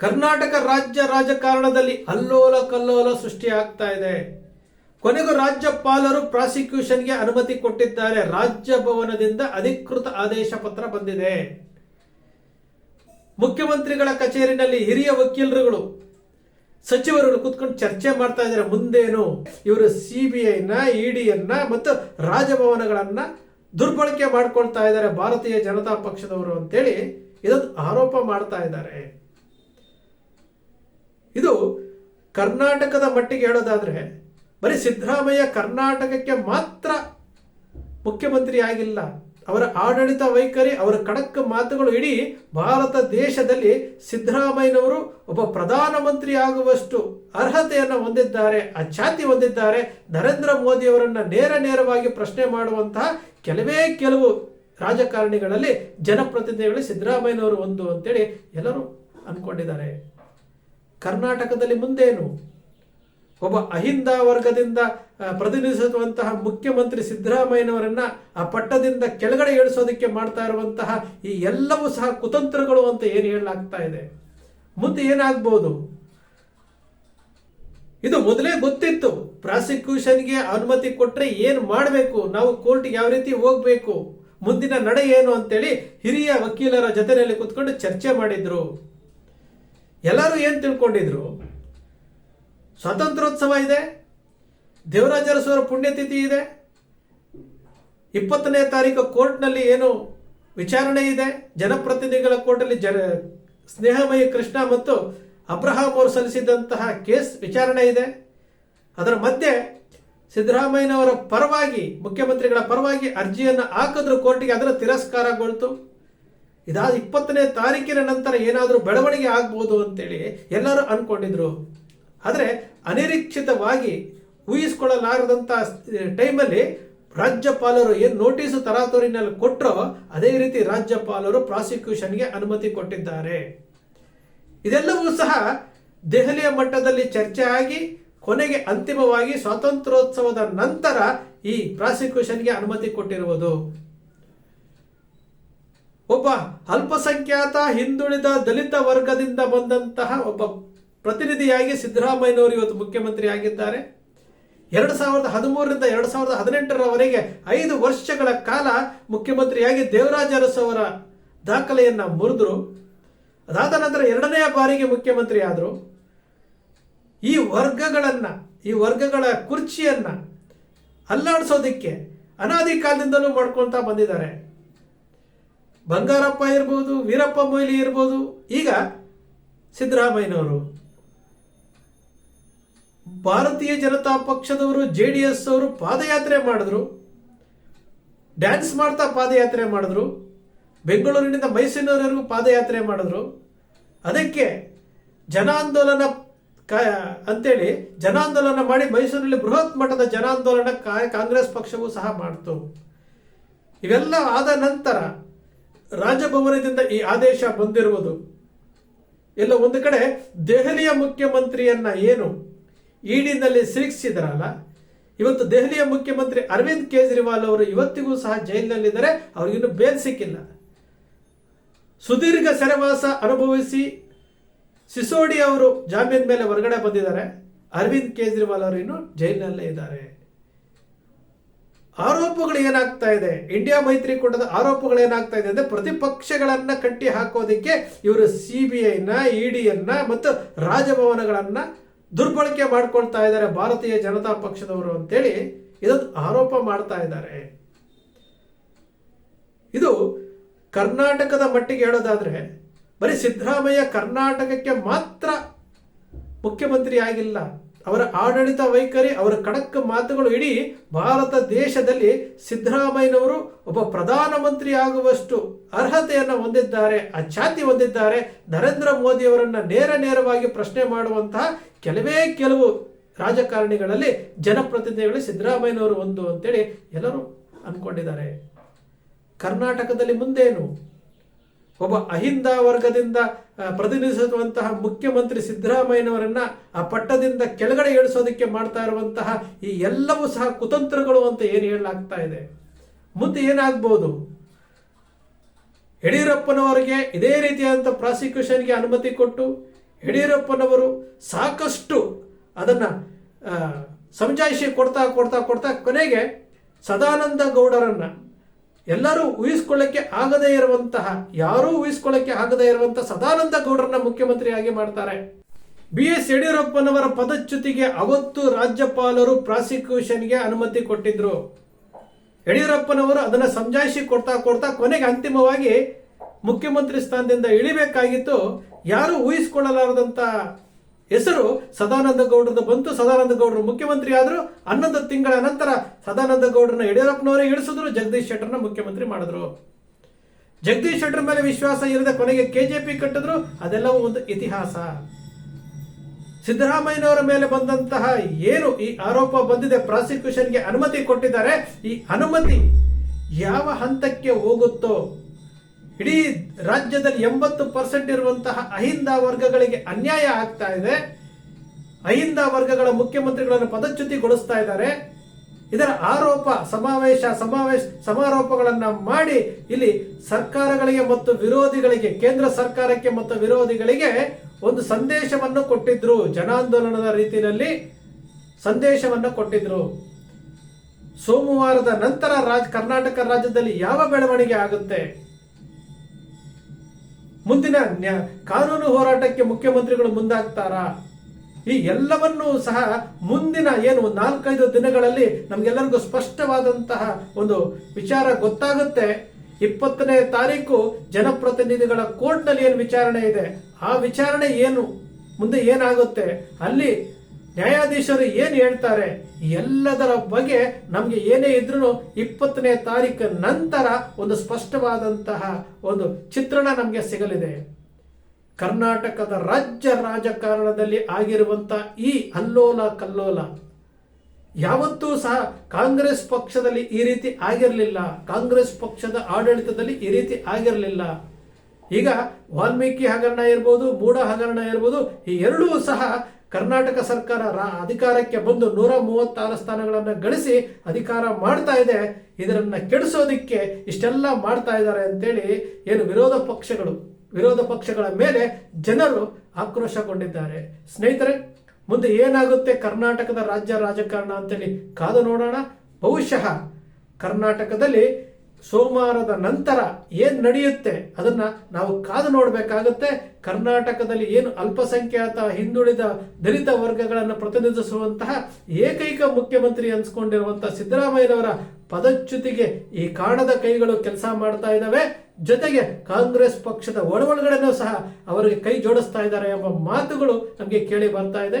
ಕರ್ನಾಟಕ ರಾಜ್ಯ ರಾಜಕಾರಣದಲ್ಲಿ ಅಲ್ಲೋಲ ಕಲ್ಲೋಲ ಸೃಷ್ಟಿಯಾಗ್ತಾ ಇದೆ. ಕೊನೆಗೂ ರಾಜ್ಯಪಾಲರು ಪ್ರಾಸಿಕ್ಯೂಷನ್ಗೆ ಅನುಮತಿ ಕೊಟ್ಟಿದ್ದಾರೆ. ರಾಜ್ಯ ಭವನದಿಂದ ಅಧಿಕೃತ ಆದೇಶ ಪತ್ರ ಬಂದಿದೆ. ಮುಖ್ಯಮಂತ್ರಿಗಳ ಕಚೇರಿನಲ್ಲಿ ಹಿರಿಯ ವಕೀಲರುಗಳು, ಸಚಿವರುಗಳು ಕೂತ್ಕೊಂಡು ಚರ್ಚೆ ಮಾಡ್ತಾ ಇದ್ದಾರೆ. ಮುಂದೇನು ಇವರು ಸಿ ಬಿ ಇಡಿಯನ್ನ ಮತ್ತು ರಾಜಭವನಗಳನ್ನ ದುರ್ಬಳಕೆ ಮಾಡ್ಕೊಳ್ತಾ ಇದ್ದಾರೆ. ಭಾರತೀಯ ಜನತಾ ಪಕ್ಷದವರು ಅಂತೇಳಿ ಇದೊಂದು ಆರೋಪ ಮಾಡ್ತಾ ಇದ್ದಾರೆ. ಇದು ಕರ್ನಾಟಕದ ಮಟ್ಟಿಗೆ ಹೇಳೋದಾದ್ರೆ, ಬರೀ ಸಿದ್ದರಾಮಯ್ಯ ಕರ್ನಾಟಕಕ್ಕೆ ಮಾತ್ರ ಮುಖ್ಯಮಂತ್ರಿ ಆಗಿಲ್ಲ. ಅವರ ಆಡಳಿತ ವೈಖರಿ, ಅವರ ಕಡಕ್ಕ ಮಾತುಗಳು ಇಡೀ ಭಾರತ ದೇಶದಲ್ಲಿ ಸಿದ್ದರಾಮಯ್ಯನವರು ಒಬ್ಬ ಪ್ರಧಾನಮಂತ್ರಿ ಆಗುವಷ್ಟು ಅರ್ಹತೆಯನ್ನು ಹೊಂದಿದ್ದಾರೆ ಅಚ್ಚಾತಿ ಹೊಂದಿದ್ದಾರೆ. ನರೇಂದ್ರ ಮೋದಿಯವರನ್ನು ನೇರ ನೇರವಾಗಿ ಪ್ರಶ್ನೆ ಮಾಡುವಂತಹ ಕೆಲವೇ ಕೆಲವು ರಾಜಕಾರಣಿಗಳಲ್ಲಿ ಜನಪ್ರತಿನಿಧಿಗಳು ಸಿದ್ದರಾಮಯ್ಯನವರು ಒಂದು ಅಂತೇಳಿ ಎಲ್ಲರೂ ಅನ್ಕೊಂಡಿದ್ದಾರೆ ಕರ್ನಾಟಕದಲ್ಲಿ ಮುಂದೇನು? ಒಬ್ಬ ಅಹಿಂದ ವರ್ಗದಿಂದ ಪ್ರತಿನಿಧಿಸುವಂತಹ ಮುಖ್ಯಮಂತ್ರಿ ಸಿದ್ದರಾಮಯ್ಯನವರನ್ನ ಆ ಪಟ್ಟದಿಂದ ಕೆಳಗಡೆ ಇಳಿಸೋದಕ್ಕೆ ಮಾಡ್ತಾ ಇರುವಂತಹ ಈ ಎಲ್ಲವೂ ಸಹ ಕುತಂತ್ರಗಳು ಅಂತ ಏನು ಹೇಳಲಾಗ್ತಾ ಇದೆ. ಮುಂದೆ ಏನಾಗ್ಬೋದು? ಇದು ಮೊದಲೇ ಗೊತ್ತಿತ್ತು. ಪ್ರಾಸಿಕ್ಯೂಷನ್ಗೆ ಅನುಮತಿ ಕೊಟ್ಟರೆ ಏನು ಮಾಡಬೇಕು? ನಾವು ಕೋರ್ಟ್ಗೆ ಯಾವ ರೀತಿ ಹೋಗ್ಬೇಕು? ಮುಂದಿನ ನಡೆ ಏನು ಅಂತೇಳಿ ಹಿರಿಯ ವಕೀಲರ ಜೊತೆಯಲ್ಲಿ ಕುತ್ಕೊಂಡು ಚರ್ಚೆ ಮಾಡಿದ್ರು. ಎಲ್ಲರೂ ಏನು ತಿಳ್ಕೊಂಡಿದ್ರು? ಸ್ವಾತಂತ್ರ್ಯೋತ್ಸವ ಇದೆ ದೇವರಾಜರಸವರ ಪುಣ್ಯತಿಥಿ ಇದೆ, ಇಪ್ಪತ್ತನೇ ತಾರೀಕು ಕೋರ್ಟ್ನಲ್ಲಿ ಏನು ವಿಚಾರಣೆ ಇದೆ, ಜನಪ್ರತಿನಿಧಿಗಳ ಕೋರ್ಟಲ್ಲಿ ಜನ, ಸ್ನೇಹಮಯಿ ಕೃಷ್ಣ ಮತ್ತು ಅಬ್ರಹಾಂ ಅವರು ಸಲ್ಲಿಸಿದಂತಹ ಕೇಸ್ ವಿಚಾರಣೆ ಇದೆ. ಅದರ ಮಧ್ಯೆ ಸಿದ್ದರಾಮಯ್ಯನವರ ಪರವಾಗಿ, ಮುಖ್ಯಮಂತ್ರಿಗಳ ಪರವಾಗಿ ಅರ್ಜಿಯನ್ನು ಹಾಕಿದ್ರು ಕೋರ್ಟಿಗೆ, ಅದರ ತಿರಸ್ಕಾರಗೊಳ್ತು. ಇದಾದ ಇಪ್ಪತ್ತನೇ ತಾರೀಕಿನ ನಂತರ ಏನಾದರೂ ಬೆಳವಣಿಗೆ ಆಗ್ಬೋದು ಅಂತೇಳಿ ಎಲ್ಲರೂ ಅನ್ಕೊಂಡಿದ್ರು. ಆದರೆ ಅನಿರೀಕ್ಷಿತವಾಗಿ ಊಹಿಸ್ಕೊಳ್ಳಲಾರದಂಥ ಟೈಮಲ್ಲಿ ರಾಜ್ಯಪಾಲರು ಏನು ನೋಟಿಸು ತರಾತುರಿನಲ್ಲಿ ಕೊಟ್ಟರೋ ಅದೇ ರೀತಿ ರಾಜ್ಯಪಾಲರು ಪ್ರಾಸಿಕ್ಯೂಷನ್ಗೆ ಅನುಮತಿ ಕೊಟ್ಟಿದ್ದಾರೆ. ಇದೆಲ್ಲವೂ ಸಹ ದೆಹಲಿಯ ಮಟ್ಟದಲ್ಲಿ ಚರ್ಚೆ ಆಗಿ ಕೊನೆಗೆ ಅಂತಿಮವಾಗಿ ಸ್ವಾತಂತ್ರ್ಯೋತ್ಸವದ ನಂತರ ಈ ಪ್ರಾಸಿಕ್ಯೂಷನ್ಗೆ ಅನುಮತಿ ಕೊಟ್ಟಿರುವುದು. ಒಬ್ಬ ಅಲ್ಪಸಂಖ್ಯಾತ ಹಿಂದುಳಿದ ದಲಿತ ವರ್ಗದಿಂದ ಬಂದಂತಹ ಒಬ್ಬ ಪ್ರತಿನಿಧಿಯಾಗಿ ಸಿದ್ದರಾಮಯ್ಯನವರು ಇವತ್ತು ಮುಖ್ಯಮಂತ್ರಿ ಆಗಿದ್ದಾರೆ ಎರಡು ಸಾವಿರದ ಹದಿಮೂರರಿಂದ ಎರಡು ಸಾವಿರದ ಹದಿನೆಂಟರವರೆಗೆ ಐದು ವರ್ಷಗಳ ಕಾಲ ಮುಖ್ಯಮಂತ್ರಿಯಾಗಿ ದೇವರಾಜ ಅರಸು ಅವರ ದಾಖಲೆಯನ್ನ ಮುರಿದ್ರು. ಅದಾದ ನಂತರ ಎರಡನೆಯ ಬಾರಿಗೆ ಮುಖ್ಯಮಂತ್ರಿ ಆದರು ಈ ವರ್ಗಗಳನ್ನ, ಈ ವರ್ಗಗಳ ಕುರ್ಚಿಯನ್ನ ಅಲ್ಲಾಡಿಸೋದಿಕ್ಕೆ ಅನಾದಿ ಕಾಲದಿಂದಲೂ ಮಾಡ್ಕೊಳ್ತಾ ಬಂದಿದ್ದಾರೆ. ಬಂಗಾರಪ್ಪ ಇರ್ಬೋದು, ವೀರಪ್ಪ ಮೊಯ್ಲಿ ಇರ್ಬೋದು. ಈಗ ಸಿದ್ದರಾಮಯ್ಯನವರು. ಭಾರತೀಯ ಜನತಾ ಪಕ್ಷದವರು ಜೆ ಡಿ ಎಸ್ ಅವರು ಪಾದಯಾತ್ರೆ ಮಾಡಿದ್ರು. ಡ್ಯಾನ್ಸ್ ಮಾಡ್ತಾ ಪಾದಯಾತ್ರೆ ಮಾಡಿದ್ರು. ಬೆಂಗಳೂರಿನಿಂದ ಮೈಸೂರಿನವರೆಗೂ ಪಾದಯಾತ್ರೆ ಮಾಡಿದ್ರು. ಅದಕ್ಕೆ ಜನಾಂದೋಲನ ಕ, ಅಂತೇಳಿ ಜನಾಂದೋಲನ ಮಾಡಿ ಮೈಸೂರಿನಲ್ಲಿ ಬೃಹತ್ ಮಟ್ಟದ ಜನಾಂದೋಲನ ಕಾಂಗ್ರೆಸ್ ಪಕ್ಷವೂ ಸಹ ಮಾಡ್ತು. ಇವೆಲ್ಲ ಆದ ನಂತರ ರಾಜಭವನದಿಂದ ಈ ಆದೇಶ ಬಂದಿರುವುದು. ಎಲ್ಲ ಒಂದು ಕಡೆ ದೆಹಲಿಯ ಮುಖ್ಯಮಂತ್ರಿಯನ್ನ ಏನು ಈಡಿನಲ್ಲಿ ಸಿಲುಕಿಸಿದ್ರಲ್ಲ ಇವತ್ತು ದೆಹಲಿಯ ಮುಖ್ಯಮಂತ್ರಿ ಅರವಿಂದ್ ಕೇಜ್ರಿವಾಲ್ ಅವರು ಇವತ್ತಿಗೂ ಸಹ ಜೈಲಿನಲ್ಲಿದ್ದಾರೆ, ಅವ್ರಿಗಿನ್ನೂ ಬೇಲ್ ಸಿಕ್ಕಿಲ್ಲ. ಸುದೀರ್ಘ ಸೆರೆವಾಸ ಅನುಭವಿಸಿ ಸಿಸೋಡಿ ಅವರು ಜಾಮೀನ್ ಮೇಲೆ ಹೊರಗಡೆ ಬಂದಿದ್ದಾರೆ, ಅರವಿಂದ್ ಕೇಜ್ರಿವಾಲ್ ಅವರು ಇನ್ನು ಜೈಲಿನಲ್ಲೇ ಇದ್ದಾರೆ. ಆರೋಪಗಳು ಏನಾಗ್ತಾ ಇದೆ? ಇಂಡಿಯಾ ಮೈತ್ರಿಕೂಟದ ಆರೋಪಗಳು ಏನಾಗ್ತಾ ಇದೆ ಅಂದ್ರೆ ಪ್ರತಿಪಕ್ಷಗಳನ್ನ ಕಟ್ಟಿ ಹಾಕೋದಕ್ಕೆ ಇವರು ಸಿ ಬಿ ಐನ ಇಡಿಯನ್ನ ಮತ್ತು ರಾಜಭವನಗಳನ್ನ ದುರ್ಬಳಕೆ ಮಾಡ್ಕೊಳ್ತಾ ಇದ್ದಾರೆ ಭಾರತೀಯ ಜನತಾ ಪಕ್ಷದವರು ಅಂತೇಳಿ ಇದೊಂದು ಆರೋಪ ಮಾಡ್ತಾ ಇದ್ದಾರೆ. ಇದು ಕರ್ನಾಟಕದ ಮಟ್ಟಿಗೆ ಹೇಳೋದಾದ್ರೆ ಬರೀ ಸಿದ್ದರಾಮಯ್ಯ ಕರ್ನಾಟಕಕ್ಕೆ ಮಾತ್ರ ಮುಖ್ಯಮಂತ್ರಿ ಆಗಿಲ್ಲ. ಅವರ ಆಡಳಿತ ವೈಖರಿ, ಅವರ ಖಡಕ್ ಮಾತುಗಳು ಇಡೀ ಭಾರತ ದೇಶದಲ್ಲಿ ಸಿದ್ದರಾಮಯ್ಯನವರು ಒಬ್ಬ ಪ್ರಧಾನಮಂತ್ರಿ ಆಗುವಷ್ಟು ಅರ್ಹತೆಯನ್ನು ಹೊಂದಿದ್ದಾರೆ ಅಚ್ಚಾತಿ ಹೊಂದಿದ್ದಾರೆ. ನರೇಂದ್ರ ಮೋದಿ ಅವರನ್ನ ನೇರ ನೇರವಾಗಿ ಪ್ರಶ್ನೆ ಮಾಡುವಂತಹ ಕೆಲವೇ ಕೆಲವು ರಾಜಕಾರಣಿಗಳಲ್ಲಿ ಜನಪ್ರತಿನಿಧಿಗಳು ಸಿದ್ದರಾಮಯ್ಯನವರು ಒಂದು ಅಂತೇಳಿ ಎಲ್ಲರೂ ಅಂದ್ಕೊಂಡಿದ್ದಾರೆ ಕರ್ನಾಟಕದಲ್ಲಿ ಮುಂದೇನು? ಒಬ್ಬ ಅಹಿಂದ ವರ್ಗದಿಂದ ಪ್ರತಿನಿಧಿಸುವಂತಹ ಮುಖ್ಯಮಂತ್ರಿ ಸಿದ್ದರಾಮಯ್ಯನವರನ್ನ ಆ ಪಟ್ಟದಿಂದ ಕೆಳಗಡೆ ಇಳಿಸೋದಕ್ಕೆ ಮಾಡ್ತಾ ಇರುವಂತಹ ಈ ಎಲ್ಲವೂ ಸಹ ಕುತಂತ್ರಗಳು ಅಂತ ಏನು ಹೇಳಲಾಗ್ತಾ ಇದೆ. ಮುಂದೆ ಏನಾಗ್ಬೋದು? ಯಡಿಯೂರಪ್ಪನವರಿಗೆ ಇದೇ ರೀತಿಯಾದಂಥ ಪ್ರಾಸಿಕ್ಯೂಷನ್ಗೆ ಅನುಮತಿ ಕೊಟ್ಟು ಯಡಿಯೂರಪ್ಪನವರು ಸಾಕಷ್ಟು ಅದನ್ನು ಸಮಜಾಯಿಷಿ ಕೊಡ್ತಾ ಕೊಡ್ತಾ ಕೊಡ್ತಾ ಕೊನೆಗೆ ಸದಾನಂದ ಗೌಡರನ್ನ ಎಲ್ಲರೂ ಊಹಿಸ್ಕೊಳ್ಳಕ್ಕೆ ಆಗದೇ ಇರುವಂತಹ, ಯಾರೂ ಊಹಿಸ್ಕೊಳ್ಳಕ್ಕೆ ಆಗದೇ ಇರುವಂತಹ ಸದಾನಂದ ಗೌಡರನ್ನ ಮುಖ್ಯಮಂತ್ರಿಯಾಗಿ ಮಾಡ್ತಾರೆ. ಬಿ ಎಸ್ ಯಡಿಯೂರಪ್ಪನವರ ಪದಚ್ಯುತಿಗೆ ಅವತ್ತು ರಾಜ್ಯಪಾಲರು ಪ್ರಾಸಿಕ್ಯೂಷನ್ಗೆ ಅನುಮತಿ ಕೊಟ್ಟಿದ್ರು. ಯಡಿಯೂರಪ್ಪನವರು ಅದನ್ನ ಸಮಜಾಯಿಸಿ ಕೊಡ್ತಾ ಕೊಡ್ತಾ ಕೊನೆಗೆ ಅಂತಿಮವಾಗಿ ಮುಖ್ಯಮಂತ್ರಿ ಸ್ಥಾನದಿಂದ ಇಳಿಬೇಕಾಗಿತ್ತು. ಯಾರು ಊಹಿಸಿಕೊಳ್ಳಲಾರದಂತ ಹೆಸರು ಸದಾನಂದ ಗೌಡರದ ಬಂತು. ಸದಾನಂದ ಗೌಡರು ಮುಖ್ಯಮಂತ್ರಿ ಆದ್ರು ಹನ್ನೊಂದು ತಿಂಗಳ ನಂತರ ಸದಾನಂದ ಗೌಡರನ್ನ ಯಡಿಯೂರಪ್ಪನವರೇ ಇಳಿಸಿದ್ರು. ಜಗದೀಶ್ ಶೆಟ್ಟರ್ನ ಮುಖ್ಯಮಂತ್ರಿ ಮಾಡಿದ್ರು. ಜಗದೀಶ್ ಶೆಟ್ಟರ್ ಮೇಲೆ ವಿಶ್ವಾಸ ಇಲ್ಲದೆ ಕೊನೆಗೆ ಕೆಜೆಪಿ ಕಟ್ಟಿದ್ರು. ಅದೆಲ್ಲವೂ ಒಂದು ಇತಿಹಾಸ. ಸಿದ್ದರಾಮಯ್ಯನವರ ಮೇಲೆ ಬಂದಂತಹ ಏನು ಈ ಆರೋಪ ಬಂದಿದೆ? ಪ್ರಾಸಿಕ್ಯೂಷನ್ಗೆ ಅನುಮತಿ ಕೊಟ್ಟಿದ್ದಾರೆ. ಈ ಅನುಮತಿ ಯಾವ ಹಂತಕ್ಕೆ ಹೋಗುತ್ತೋ ಇಡೀ ರಾಜ್ಯದಲ್ಲಿ ಎಂಬತ್ತು ಪರ್ಸೆಂಟ್ ಇರುವಂತಹ ಅಹಿಂದ ವರ್ಗಗಳಿಗೆ ಅನ್ಯಾಯ ಆಗ್ತಾ ಇದೆ. ಅಹಿಂದ ವರ್ಗಗಳ ಮುಖ್ಯಮಂತ್ರಿಗಳನ್ನು ಪದಚ್ಯುತಿಗೊಳಿಸ್ತಾ ಇದ್ದಾರೆ. ಇದರ ಆರೋಪ ಸಮಾವೇಶ ಸಮಾವೇಶ, ಸಮಾರೋಪಗಳನ್ನ ಮಾಡಿ ಇಲ್ಲಿ ಸರ್ಕಾರಗಳಿಗೆ ಮತ್ತು ವಿರೋಧಿಗಳಿಗೆ, ಕೇಂದ್ರ ಸರ್ಕಾರಕ್ಕೆ ಮತ್ತು ವಿರೋಧಿಗಳಿಗೆ ಒಂದು ಸಂದೇಶವನ್ನು ಕೊಟ್ಟಿದ್ರು ಜನಾಂದೋಲನದ ರೀತಿಯಲ್ಲಿ. ಸಂದೇಶವನ್ನು ಕೊಟ್ಟಿದ್ರು. ಸೋಮವಾರದ ನಂತರ ರಾಜ್, ಕರ್ನಾಟಕ ರಾಜ್ಯದಲ್ಲಿ ಯಾವ ಬೆಳವಣಿಗೆ ಆಗುತ್ತೆ? ಮುಂದಿನ ಕಾನೂನು ಹೋರಾಟಕ್ಕೆ ಮುಖ್ಯಮಂತ್ರಿಗಳು ಮುಂದಾಗ್ತಾರಾ? ಈ ಎಲ್ಲವನ್ನೂ ಸಹ ಮುಂದಿನ ಏನು ನಾಲ್ಕೈದು ದಿನಗಳಲ್ಲಿ ನಮಗೆಲ್ಲರಿಗೂ ಸ್ಪಷ್ಟವಾದಂತಹ ಒಂದು ವಿಚಾರ ಗೊತ್ತಾಗುತ್ತೆ. ಇಪ್ಪತ್ತನೇ ತಾರೀಕು ಜನಪ್ರತಿನಿಧಿಗಳ ಕೋರ್ಟ್ನಲ್ಲಿ ಏನು ವಿಚಾರಣೆ ಇದೆ? ಆ ವಿಚಾರಣೆ ಏನು? ಮುಂದೆ ಏನಾಗುತ್ತೆ? ಅಲ್ಲಿ ನ್ಯಾಯಾಧೀಶರು ಏನು ಹೇಳ್ತಾರೆ? ಎಲ್ಲದರ ಬಗ್ಗೆ ನಮಗೆ ಏನೇ ಇದ್ರೂ ಇಪ್ಪತ್ತನೇ ತಾರೀಕು ನಂತರ ಒಂದು ಸ್ಪಷ್ಟವಾದಂತಹ ಒಂದು ಚಿತ್ರಣ ನಮಗೆ ಸಿಗಲಿದೆ. ಕರ್ನಾಟಕದ ರಾಜ್ಯ ರಾಜಕಾರಣದಲ್ಲಿ ಆಗಿರುವಂತ ಈ ಅಲ್ಲೋಲ ಕಲ್ಲೋಲ ಯಾವತ್ತೂ ಸಹ ಕಾಂಗ್ರೆಸ್ ಪಕ್ಷದಲ್ಲಿ ಈ ರೀತಿ ಆಗಿರಲಿಲ್ಲ. ಕಾಂಗ್ರೆಸ್ ಪಕ್ಷದ ಆಡಳಿತದಲ್ಲಿ ಈ ರೀತಿ ಆಗಿರಲಿಲ್ಲ. ಈಗ ವಾಲ್ಮೀಕಿ ಹಗರಣ ಇರ್ಬೋದು ಮೂಡ ಹಗರಣ ಇರ್ಬೋದು, ಈ ಎರಡೂ ಸಹ ಕರ್ನಾಟಕ ಸರ್ಕಾರ ಅಧಿಕಾರಕ್ಕೆ ಬಂದು ನೂರ ಮೂವತ್ತಾರು ಸ್ಥಾನಗಳನ್ನು ಗಳಿಸಿ ಅಧಿಕಾರ ಮಾಡ್ತಾ ಇದೆ. ಇದರನ್ನು ಕೆಡಿಸೋದಿಕ್ಕೆ ಇಷ್ಟೆಲ್ಲ ಮಾಡ್ತಾ ಇದ್ದಾರೆ ಅಂತೇಳಿ ಏನು ವಿರೋಧ ಪಕ್ಷಗಳು, ವಿರೋಧ ಪಕ್ಷಗಳ ಮೇಲೆ ಜನರು ಆಕ್ರೋಶಗೊಂಡಿದ್ದಾರೆ. ಸ್ನೇಹಿತರೆ, ಮುಂದೆ ಏನಾಗುತ್ತೆ ಕರ್ನಾಟಕದ ರಾಜ್ಯ ರಾಜಕಾರಣ ಅಂತೇಳಿ ಕಾದು ನೋಡೋಣ. ಬಹುಶಃ ಕರ್ನಾಟಕದಲ್ಲಿ ಸೋಮವಾರದ ನಂತರ ಏನು ನಡೆಯುತ್ತೆ ಅದನ್ನ ನಾವು ಕಾದು ನೋಡಬೇಕಾಗುತ್ತೆ. ಕರ್ನಾಟಕದಲ್ಲಿ ಏನು ಅಲ್ಪಸಂಖ್ಯಾತ ಹಿಂದುಳಿದ ದಲಿತ ವರ್ಗಗಳನ್ನು ಪ್ರತಿನಿಧಿಸುವಂತಹ ಏಕೈಕ ಮುಖ್ಯಮಂತ್ರಿ ಅನ್ಸ್ಕೊಂಡಿರುವಂತಹ ಸಿದ್ದರಾಮಯ್ಯನವರ ಪದಚ್ಯುತಿಗೆ ಈ ಕಾಣದ ಕೈಗಳು ಕೆಲಸ ಮಾಡ್ತಾ ಇದ್ದಾವೆ ಜೊತೆಗೆ ಕಾಂಗ್ರೆಸ್ ಪಕ್ಷದ ಒಳಗೊಳಗಡೆನೂ ಸಹ ಅವರಿಗೆ ಕೈ ಜೋಡಿಸ್ತಾ ಇದ್ದಾರೆ ಎಂಬ ಮಾತುಗಳು ನಮಗೆ ಕೇಳಿ ಬರ್ತಾ ಇದೆ.